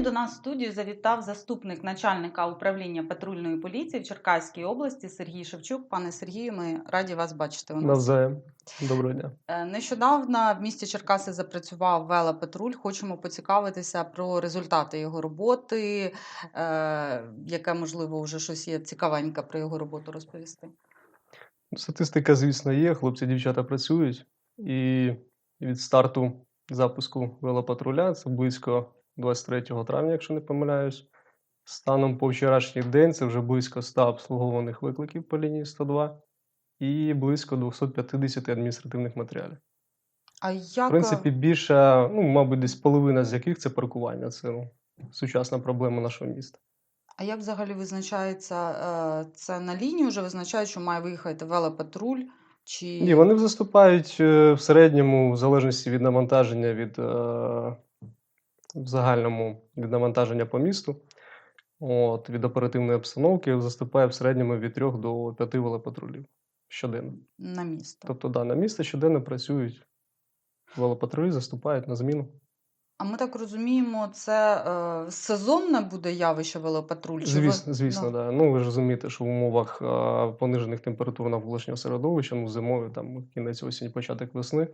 Сьогодні до нас в студію завітав заступник начальника управління патрульної поліції в Черкаській області Сергій Шевчук. Пане Сергію, ми раді вас бачити. У нас Навзаєм. Доброго дня. Е, нещодавно в місті Черкаси запрацював велопатруль. Хочемо поцікавитися про результати його роботи. Е, яке можливо вже щось є цікавеньке про його роботу розповісти. Статистика, звісно, є. Хлопці, дівчата працюють. І від старту запуску велопатруля, це близько 23 травня, якщо не помиляюсь. Станом по вчорашній день це вже близько 100 обслугованих викликів по лінії 102 і близько 250 адміністративних матеріалів. А В принципі, більше, ну, мабуть, десь половина з яких це паркування. Це ну, сучасна проблема нашого міста. А як взагалі визначається е, це на лінії? Вже визначають, що має виїхати велопатруль? Чи Ні, вони заступають е, в середньому, в залежності від навантаження, від е, в загальному від навантаження по місту, от, від оперативної обстановки, заступає в середньому від 3 до 5 велопатрулів щоденно. на місто? Тобто, да, на місто щоденно працюють велопатрулі, заступають на зміну. А ми так розуміємо, це е, сезонне буде явище велопатруль? Звісно, звісно, Да. да. Ну, ви ж розумієте, що в умовах е, понижених температур навколишнього середовища, ну, зимою, там кінець осені, початок весни,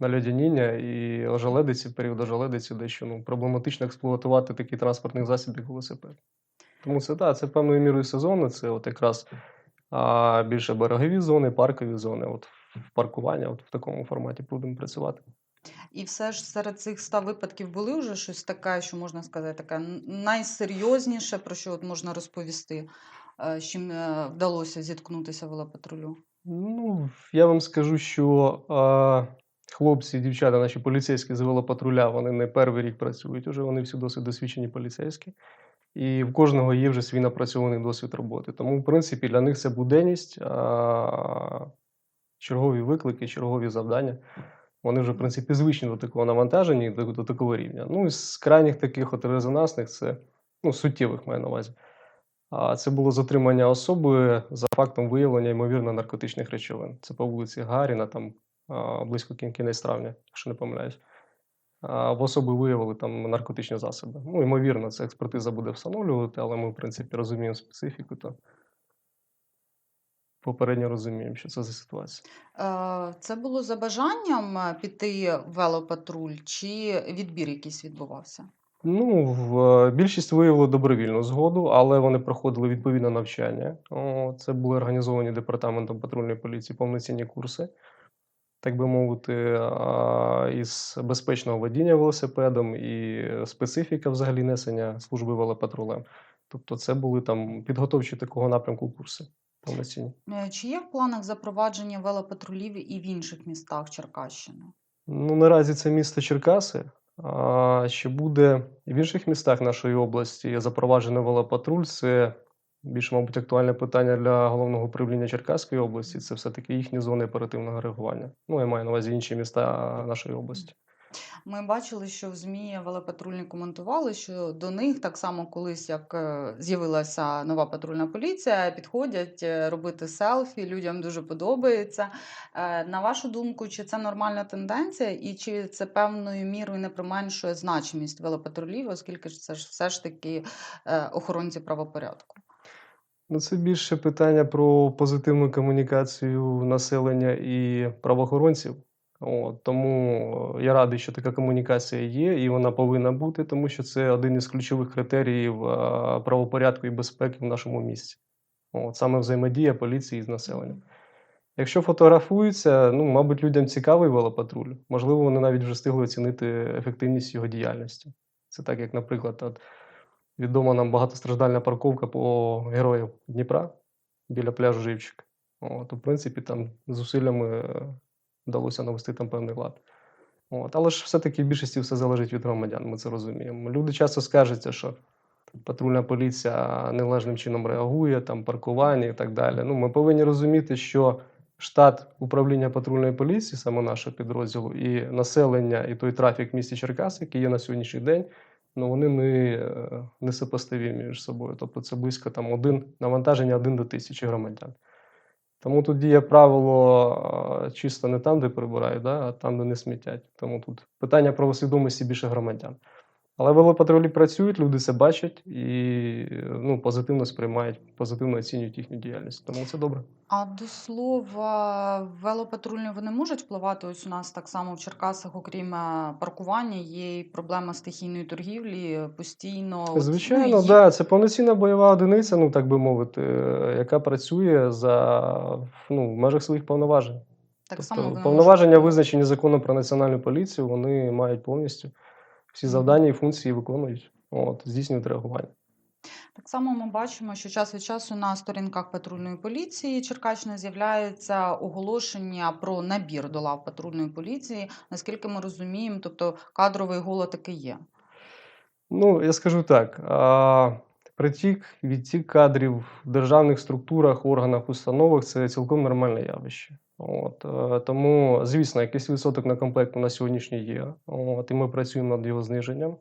наледяніння і ожеледиці, період ожеледиці, дещо ну, проблематично експлуатувати такий транспортний засіб, як велосипед. Тому це так, це певною мірою сезонно, це от якраз а, більше берегові зони, паркові зони. От паркування, от в такому форматі будемо працювати. І все ж серед цих ста випадків були вже щось таке, що можна сказати, таке найсерйозніше, про що от можна розповісти, е, з чим е, вдалося зіткнутися велопатрулю? Ну, я вам скажу, що хлопці дівчата, наші поліцейські з велопатруля, вони не перший рік працюють, уже вони всі досить досвідчені поліцейські. І в кожного є вже свій напрацьований досвід роботи. Тому, в принципі, для них це буденність, а, чергові виклики, чергові завдання. Вони вже, в принципі, звичні до такого навантаження і до, до такого рівня. Ну, і з крайніх таких от резонансних, це ну, суттєвих маю на увазі. А це було затримання особи за фактом виявлення ймовірно наркотичних речовин. Це по вулиці Гаріна, там близько кін- кінець травня, якщо не помиляюсь. В особи виявили там наркотичні засоби. Ну, ймовірно, це експертиза буде встановлювати, але ми, в принципі, розуміємо специфіку, то попередньо розуміємо, що це за ситуація. Е, Це було за бажанням е, піти в велопатруль, чи відбір якийсь відбувався? Ну, в, е, більшість виявило добровільну згоду, але вони проходили відповідне навчання. Це були організовані департаментом патрульної поліції повноцінні курси, так би мовити, а, із безпечного водіння велосипедом і специфіка взагалі несення служби велопатрулем. Тобто, це були там підготовчі такого напрямку курси повноцінні. Е, Чи є в планах запровадження велопатрулів і в інших містах Черкащини? Ну, наразі це місто Черкаси. А ще буде в інших містах нашої області запроваджено велопатруль. Це більш, мабуть, актуальне питання для головного управління Черкаської області. Це все-таки їхні зони оперативного реагування. Ну, я маю на увазі інші міста нашої області. Ми бачили, що в ЗМІ велопатрульні коментували, що до них так само колись, як е, з'явилася нова патрульна поліція, підходять е, робити селфі. Людям дуже подобається. Е, На вашу думку, чи це нормальна тенденція, і чи це певною мірою не применшує значимість велопатрулів, оскільки це ж все ж таки охоронці правопорядку? Ну, це більше питання про позитивну комунікацію населення і правоохоронців. От, тому я радий, що така комунікація є, і вона повинна бути, тому що це один із ключових критеріїв е, правопорядку і безпеки в нашому місті. От, саме взаємодія поліції з населенням. Якщо фотографуються, ну, мабуть, людям цікавий велопатруль. Можливо, вони навіть вже встигли оцінити ефективність його діяльності. Це так, як, наприклад, от, відома нам багатостраждальна парковка по героїв Дніпра біля пляжу Живчик. От, в принципі, там зусиллями е, вдалося навести там певний лад. От, але ж все-таки в більшості все залежить від громадян, ми це розуміємо. Люди часто скаржаться, що патрульна поліція належним чином реагує, там паркування і так далі. Ну, ми повинні розуміти, що штат управління патрульної поліції, саме нашого підрозділу, і населення, і той трафік в місті Черкас, який є на сьогоднішній день, ну вони не, е, не сопоставі між собою. Тобто це близько там один навантаження один до тисячі громадян. Тому тут діє правило е, чисто не там, де прибирають, да, а там, де не смітять. Тому тут питання правосвідомості більше громадян. Але велопатрулі працюють, люди це бачать і ну, позитивно сприймають, позитивно оцінюють їхню діяльність. Тому це добре. А до слова, велопатрульні вони можуть впливати? Ось у нас так само в Черкасах, окрім е, паркування, є і проблема стихійної торгівлі постійно. Звичайно, ну, так. Да, це повноцінна бойова одиниця, ну так би мовити, яка працює за ну, в межах своїх повноважень. Так Тобто само повноваження, можуть- визначені законом про національну поліцію, вони мають повністю всі завдання і функції виконують, от, здійснюють реагування. Так само ми бачимо, що час від часу на сторінках патрульної поліції Черкащини з'являється оголошення про набір до лав патрульної поліції. Наскільки ми розуміємо, тобто кадровий голод таки є. Ну, я скажу так: а, притік, відтік кадрів в державних структурах, органах, установах це цілком нормальне явище. От, е, тому, звісно, якийсь відсоток на комплект на сьогоднішній є. От, і ми працюємо над його зниженням.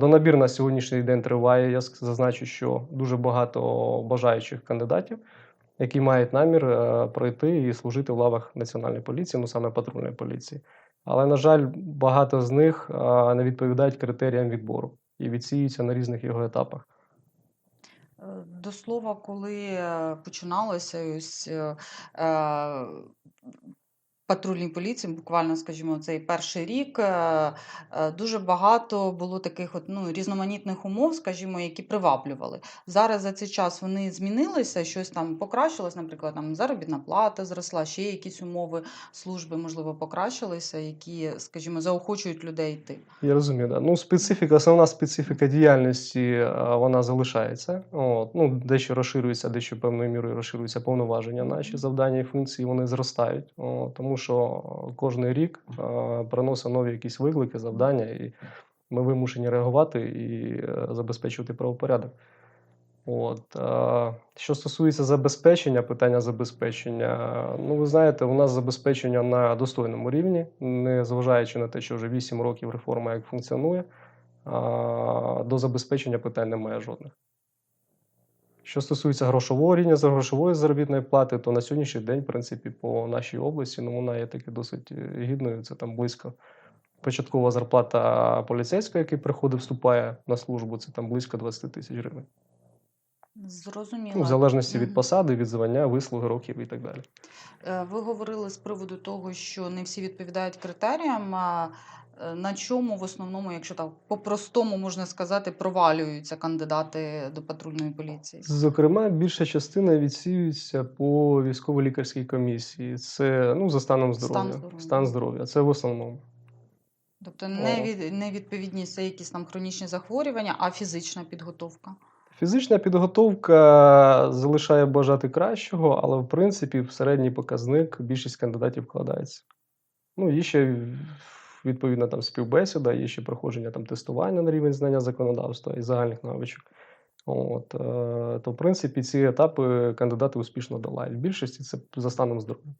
Донабір на сьогоднішній день триває. Я зазначу, що дуже багато бажаючих кандидатів, які мають намір е, пройти і служити в лавах національної поліції, ну саме патрульної поліції. Але, на жаль, багато з них не відповідають критеріям відбору і відсіюються на різних його етапах. До слова, коли е, починалося ось е, е, патрульній поліції, буквально, скажімо, цей перший рік, е, е, дуже багато було таких от, ну, різноманітних умов, скажімо, які приваблювали. Зараз за цей час вони змінилися, щось там покращилось, наприклад, там заробітна плата зросла, ще якісь умови служби, можливо, покращилися, які, скажімо, заохочують людей йти. Я розумію, да. Ну, специфіка, основна специфіка діяльності вона залишається. От. Ну, дещо розширюється, дещо певною мірою розширюються повноваження. Наші завдання і функції вони зростають. От, тому що кожен рік а, приносить нові якісь виклики, завдання, і ми вимушені реагувати і е, забезпечувати правопорядок. От, а, що стосується забезпечення, питання забезпечення, ну ви знаєте, у нас забезпечення на достойному рівні, не зважаючи на те, що вже 8 років реформа як функціонує, до забезпечення питань немає жодних. Що стосується грошового рівня за грошової заробітної плати, то на сьогоднішній день, в принципі, по нашій області, ну вона є таки досить е, гідною. Це там близько початкова зарплата поліцейського, який приходить, вступає на службу, це там близько 20 тисяч гривень. Зрозуміло. Ну, в залежності від посади, від звання, вислуги, років і так далі. Е, Ви говорили з приводу того, що не всі відповідають критеріям. Е, на чому в основному, якщо так по-простому можна сказати, провалюються кандидати до патрульної поліції? Зокрема, більша частина відсіюється по військово-лікарській комісії. Це ну, за станом Стан здоров'я. Стан здоров'я. Це в основному. Тобто не від невідповідність це якісь там хронічні захворювання, а фізична підготовка. Фізична підготовка залишає бажати кращого, але в принципі в середній показник більшість кандидатів вкладається. Ну, є ще відповідна там співбесіда, є ще проходження там тестування на рівень знання законодавства і загальних навичок. От, е, то, в принципі, ці етапи кандидати успішно долають. В більшості це за станом здоров'я.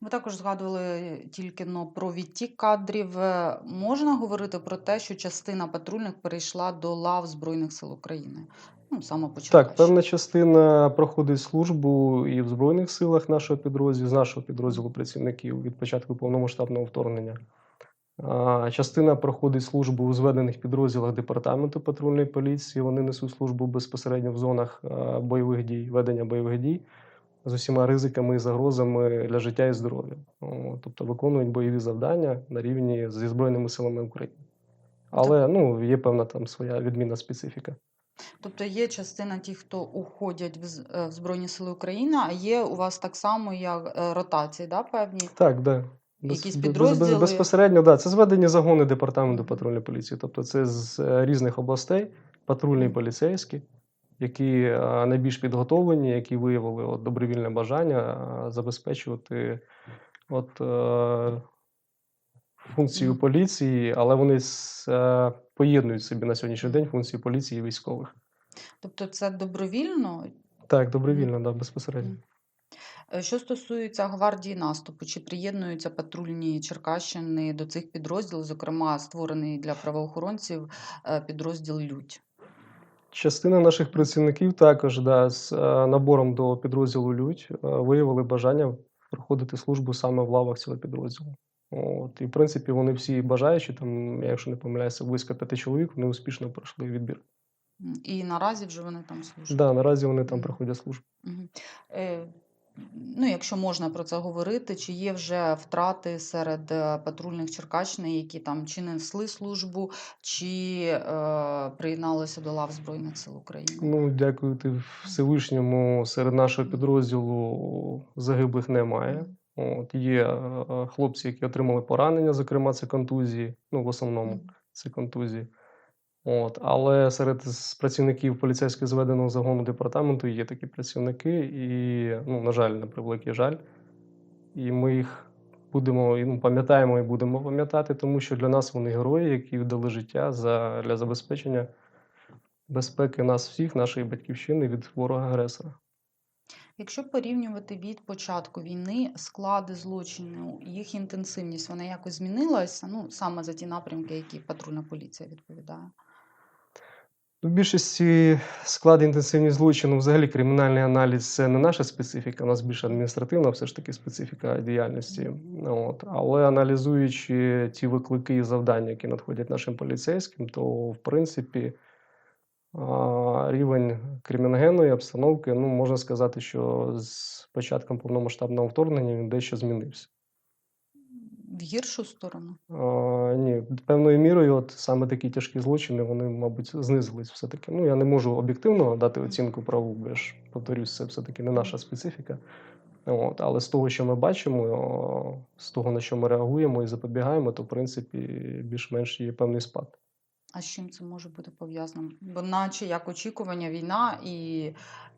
Ви також згадували тільки но про відтік кадрів. Е, Можна говорити про те, що частина патрульних перейшла до лав Збройних сил України? Ну, саме по Так, певна частина проходить службу і в Збройних силах нашого підрозділу, з нашого підрозділу працівників від початку повномасштабного вторгнення. Частина проходить службу у зведених підрозділах департаменту патрульної поліції. Вони несуть службу безпосередньо в зонах бойових дій, ведення бойових дій з усіма ризиками і загрозами для життя і здоров'я. Тобто виконують бойові завдання на рівні зі Збройними силами України. Але ну, є певна там своя відмінна специфіка. Тобто є частина тих, хто уходять в, е, Збройні Сили України, а є у вас так само як е, ротації, да, певні? Так, да. Якісь Без, підрозділи? без, безпосередньо, да. Це зведені загони департаменту патрульної поліції. Тобто це з е, різних областей патрульні поліцейські, які е, найбільш підготовлені, які виявили от, добровільне бажання е, забезпечувати от, е, функцію поліції, але вони с- е, поєднують собі на сьогоднішній день функції поліції і військових. Тобто це добровільно? Так, добровільно, да, безпосередньо. Е, Що стосується гвардії наступу, чи приєднуються патрульні Черкащини до цих підрозділів, зокрема створений для правоохоронців е, підрозділ Лють? Частина наших працівників також да, з е, набором до підрозділу Людь виявили бажання проходити службу саме в лавах цього підрозділу. От, і в принципі вони всі бажаючі, там, якщо не помиляюся, близько п'яти чоловік, вони успішно пройшли відбір. І наразі вже вони там служать. Да, наразі вони там проходять службу. Мгм. Ну, якщо можна про це говорити, чи є вже втрати серед е, патрульних Черкащини, які там чи несли службу, чи е, приєдналися до лав Збройних сил України? Ну, дякувати Всевишньому, серед нашого підрозділу загиблих немає. От, є е, е, хлопці, які отримали поранення, зокрема, це контузії, ну, в основному це контузії. От, але серед працівників поліцейського зведеного загону департаменту є такі працівники, і, ну, на жаль, на превеликий жаль. І ми їх будемо ну, пам'ятаємо і будемо пам'ятати, тому що для нас вони герої, які віддали життя за, для забезпечення безпеки нас всіх, нашої батьківщини від ворога-агресора. Якщо порівнювати від початку війни склади злочину, їх інтенсивність, вона якось змінилася? Ну, саме за ті напрямки, які патрульна поліція відповідає. У більшості склад інтенсивність злочину, взагалі кримінальний аналіз це не наша специфіка, у нас більше адміністративна все ж таки специфіка діяльності. От. Але аналізуючи ті виклики і завдання, які надходять нашим поліцейським, то в принципі рівень криміногенної обстановки, ну можна сказати, що з початком повномасштабного вторгнення він дещо змінився. В гіршу сторону? А, ні, певною мірою, от саме такі тяжкі злочини, вони, мабуть, знизились все-таки. Ну, я не можу об'єктивно дати оцінку праву, бо я ж повторюсь, це все-таки не наша специфіка. От, але з того, що ми бачимо, з того, на що ми реагуємо і запобігаємо, то в принципі більш-менш є певний спад. А з чим це може бути пов'язано? Бо наче як очікування, війна, і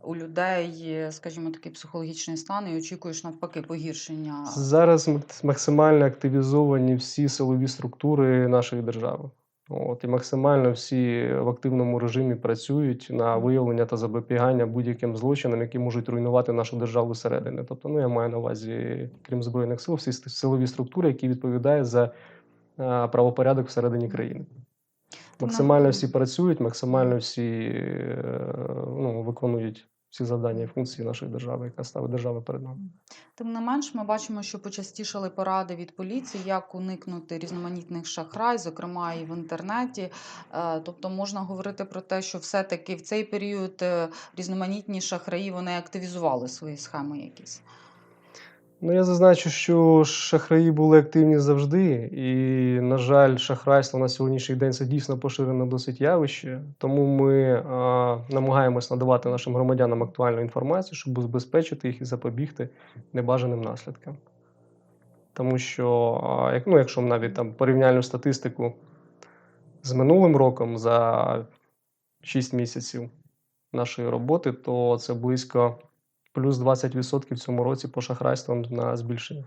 у людей, скажімо, такий психологічний стан, і очікуєш навпаки погіршення. Зараз максимально активізовані всі силові структури нашої держави. От, і максимально всі в активному режимі працюють на виявлення та запобігання будь-яким злочинам, які можуть руйнувати нашу державу зсередини. Тобто, ну я маю на увазі, крім збройних сил, всі силові структури, які відповідають за правопорядок всередині країни. Максимально всі працюють, максимально всі е, ну, виконують всі завдання і функції нашої держави, яка ставить держава перед нами. Тим не менш, ми бачимо, що почастішали поради від поліції, як уникнути різноманітних шахрай, зокрема і в інтернеті. Е, Тобто можна говорити про те, що все-таки в цей період е, різноманітні шахраї вони активізували свої схеми якісь. Ну, я зазначу, що шахраї були активні завжди, і, на жаль, шахрайство на сьогоднішній день це дійсно поширене досить явище. Тому ми а, намагаємось надавати нашим громадянам актуальну інформацію, щоб убезпечити їх і запобігти небажаним наслідкам. Тому що, а, ну, якщо навіть там порівняльну статистику з минулим роком за 6 місяців нашої роботи, то це близько плюс 20% в цьому році по шахрайствам на збільшення.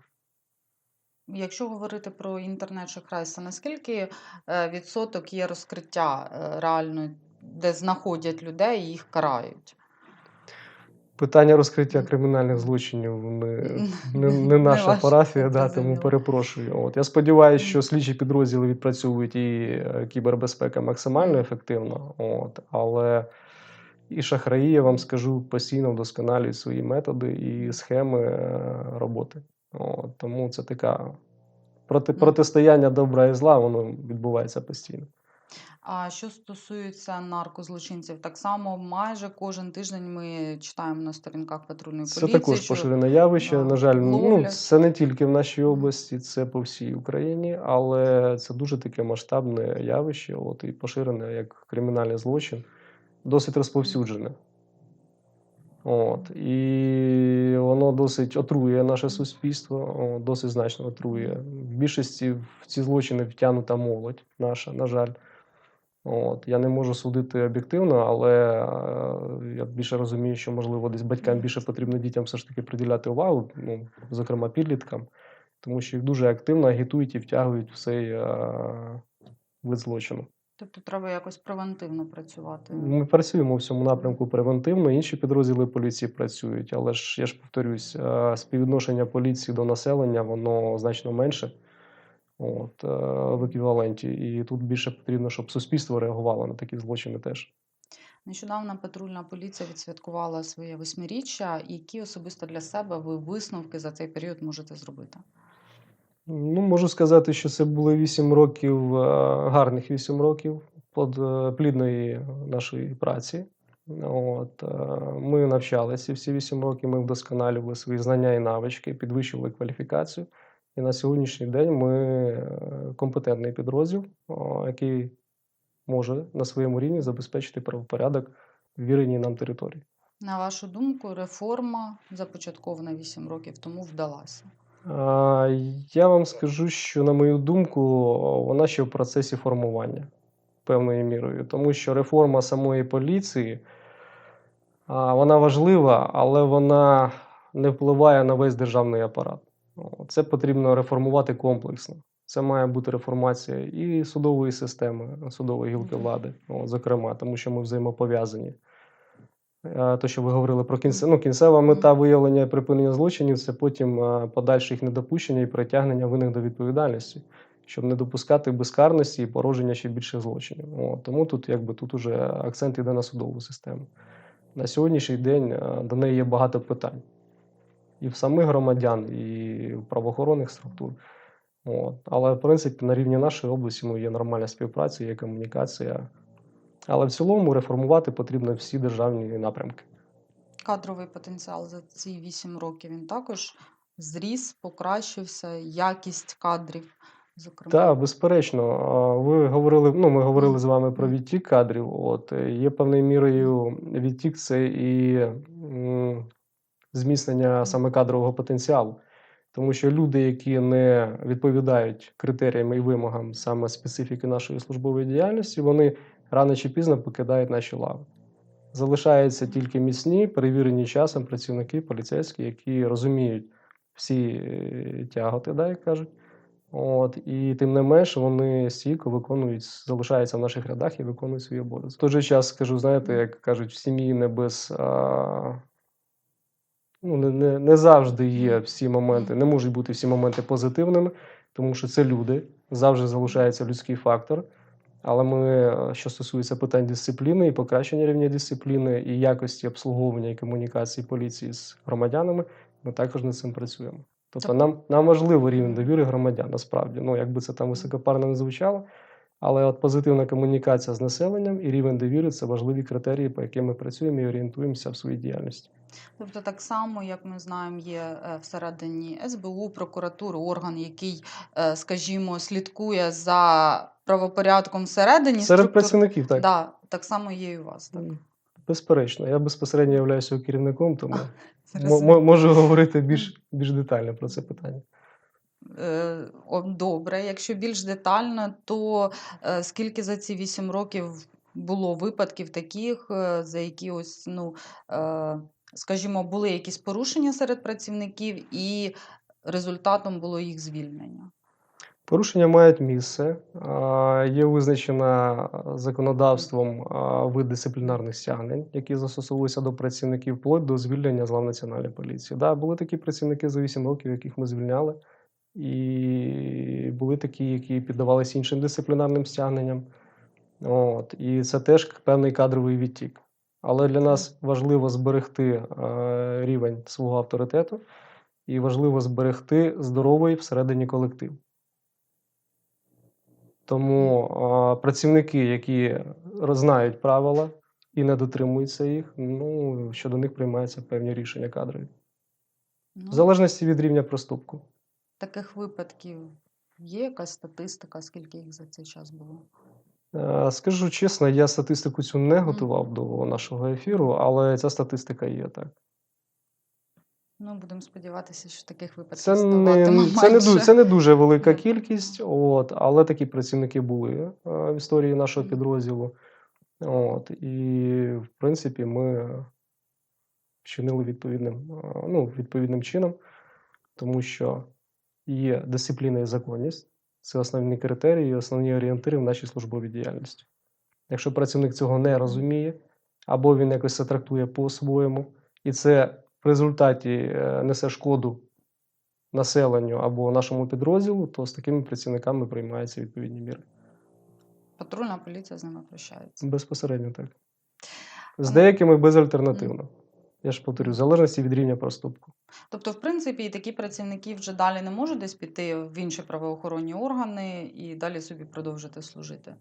Якщо говорити про інтернет-шахрайство, наскільки е, відсоток є розкриття е, реально, де знаходять людей і їх карають? Питання розкриття кримінальних злочинів не, не, не наша парафія, да, тому перепрошую. От я сподіваюся, що слідчі підрозділи відпрацьовують і е, кібербезпека максимально ефективно. От, але і шахраї, я вам скажу, постійно вдосконалюють свої методи і схеми е, роботи. От, тому це така проти, протистояння добра і зла, воно відбувається постійно. А що стосується наркозлочинців, так само майже кожен тиждень ми читаємо на сторінках патрульної Це також поширене явище. да, На жаль, ну це не тільки в нашій області, це по всій Україні, але це дуже таке масштабне явище, от і поширене як кримінальний злочин, досить розповсюджене. От, і воно досить отрує наше суспільство, досить значно отрує. В більшості в ці злочини втягнута молодь наша, на жаль. От, я не можу судити об'єктивно, але е, я більше розумію, що можливо десь батькам більше потрібно дітям все ж таки приділяти увагу, ну, зокрема підліткам, тому що їх дуже активно агітують і втягують в цей е, вид злочину. Тобто треба якось превентивно працювати. Ми працюємо в цьому напрямку превентивно, інші підрозділи поліції працюють, але ж я ж повторюсь, е, співвідношення поліції до населення воно значно менше. От, е, в еквіваленті, і тут більше потрібно, щоб суспільство реагувало на такі злочини теж. Нещодавно патрульна поліція відсвяткувала своє восьмиріччя. Які особисто для себе ви висновки за цей період можете зробити? Ну, можу сказати, що це були 8 років, е, гарних 8 років е, плідної нашої праці. От, е, ми навчалися всі 8 років, ми вдосконалювали свої знання і навички, підвищували кваліфікацію. І на сьогоднішній день ми компетентний підрозділ, який може на своєму рівні забезпечити правопорядок в віреній нам території. На вашу думку, реформа, започаткована 8 років тому, вдалася? Я вам скажу, що, на мою думку, вона ще в процесі формування певною мірою, тому що реформа самої поліції вона важлива, але вона не впливає на весь державний апарат. Це потрібно реформувати комплексно. Це має бути реформація і судової системи, судової гілки влади, зокрема, тому що ми взаємопов'язані. Е, То, що ви говорили про кінце, ну, кінцева мета виявлення і припинення злочинів це потім е, подальше їх недопущення і притягнення винних до відповідальності, щоб не допускати безкарності і пороження ще більших злочинів. О, тому тут, якби тут уже акцент йде на судову систему. На сьогоднішній день е, до неї є багато питань. І в самих громадян, і в правоохоронних структур. От. Але, в принципі, на рівні нашої області ну, є нормальна співпраця, є комунікація. Але в цілому реформувати потрібно всі державні напрямки. Кадровий потенціал за ці 8 років він також зріс, покращився, якість кадрів, зокрема. Так, безперечно. Ви говорили, ну, ми говорили з вами про відтік кадрів. От е, є певною мірою відтік це і зміцнення саме кадрового потенціалу. Тому що люди, які не відповідають критеріям і вимогам саме специфіки нашої службової діяльності, вони рано чи пізно покидають наші лави. Залишаються тільки міцні, перевірені часом працівники поліцейські, які розуміють всі е, тяготи, да, як кажуть. От, і тим не менш вони стійко виконують, залишаються в наших рядах і виконують свої обов'язки. В той же час скажу, знаєте, як кажуть, в сім'ї не без. А, ну, не, не, не завжди є всі моменти, не можуть бути всі моменти позитивними, тому що це люди, завжди залишається людський фактор. Але ми, е, що стосується питань дисципліни і покращення рівня дисципліни і якості обслуговування і комунікації поліції з громадянами, ми також над цим працюємо. Тобто Тобто- нам, нам важливо рівень довіри громадян, насправді. Ну, якби це там високопарно не звучало. Але от позитивна комунікація з населенням і рівень довіри це важливі критерії, по яким ми працюємо і орієнтуємося в своїй діяльності. Тобто, так само, як ми знаємо, є е, всередині СБУ, прокуратури, орган, який, е, скажімо, слідкує за правопорядком всередині Серед структур. працівників, так. Да, так само є і у вас. Так. Безперечно, я безпосередньо являюся керівником, тому Зрозуміло. можу говорити більш, більш детально про це питання. Е, Добре, якщо більш детально, то е, скільки за ці 8 років було випадків таких, е, за які ось, ну, скажімо, були якісь порушення серед працівників, і результатом було їх звільнення? Порушення мають місце. Є визначена законодавством вид дисциплінарних стягнень, які застосовуються до працівників вплоть до звільнення з лав Національної поліції. Да, були такі працівники за 8 років, яких ми звільняли, і були такі, які піддавалися іншим дисциплінарним стягненням. От, і це теж певний кадровий відтік. Але для нас важливо зберегти е, рівень свого авторитету і важливо зберегти здоровий всередині колектив. Тому а, працівники, які знають правила і не дотримуються їх, ну, щодо них приймаються певні рішення кадрові. Ну, В залежності від рівня проступку. Таких випадків є якась статистика, скільки їх за цей час було? Е, Скажу чесно, я статистику цю не готував до нашого ефіру, але ця статистика є так. Ну, будемо сподіватися, що таких випадків Це не, це, не, це не дуже велика кількість, от, але такі працівники були е, в історії нашого підрозділу. От, і, в принципі, ми вчинили відповідним, е, ну, відповідним чином, тому що є дисципліна і законність. Це основні критерії, і основні орієнтири в нашій службовій діяльності. Якщо працівник цього не розуміє, або він якось це трактує по-своєму, і це в результаті е, несе шкоду населенню або нашому підрозділу, то з такими працівниками приймаються відповідні міри. Патрульна поліція з ними прощається. Безпосередньо так. З деякими безальтернативно. Я ж повторю, в залежності від рівня проступку. Тобто, в принципі, і такі працівники вже далі не можуть десь піти в інші правоохоронні органи і далі собі продовжити служити.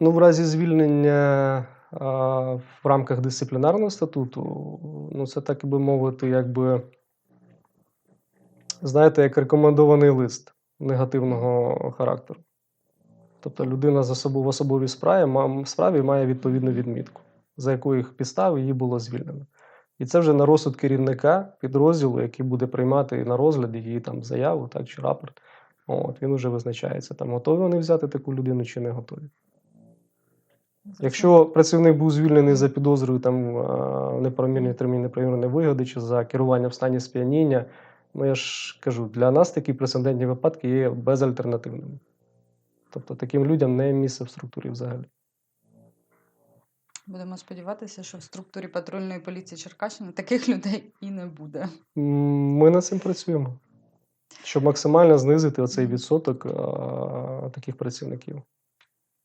Ну, в разі звільнення а, в рамках дисциплінарного статуту, ну, це так би мовити, якби, знаєте, як рекомендований лист негативного характеру. Тобто людина за собою в особовій справі, справі має відповідну відмітку, за яких підстав її було звільнено. І це вже на розсуд керівника підрозділу, який буде приймати на розгляд її там заяву так, чи рапорт. От, він вже визначається, там готові вони взяти таку людину чи не готові. Якщо працівник був звільнений за підозрою там неправомірній терміні неправомірної вигоди чи за керування в стані сп'яніння, ну я ж кажу, для нас такі прецедентні випадки є безальтернативними. Тобто таким людям не місце в структурі взагалі. Будемо сподіватися, що в структурі патрульної поліції Черкащини таких людей і не буде. Ми над цим працюємо, щоб максимально знизити оцей відсоток а, таких працівників.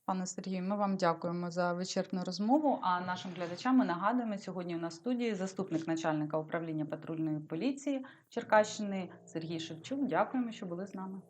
Пане Сергію, ми вам дякуємо за вичерпну розмову. А нашим глядачам ми нагадуємо, сьогодні у нас в студії заступник начальника управління патрульної поліції Черкащини Сергій Шевчук. Дякуємо, що були з нами.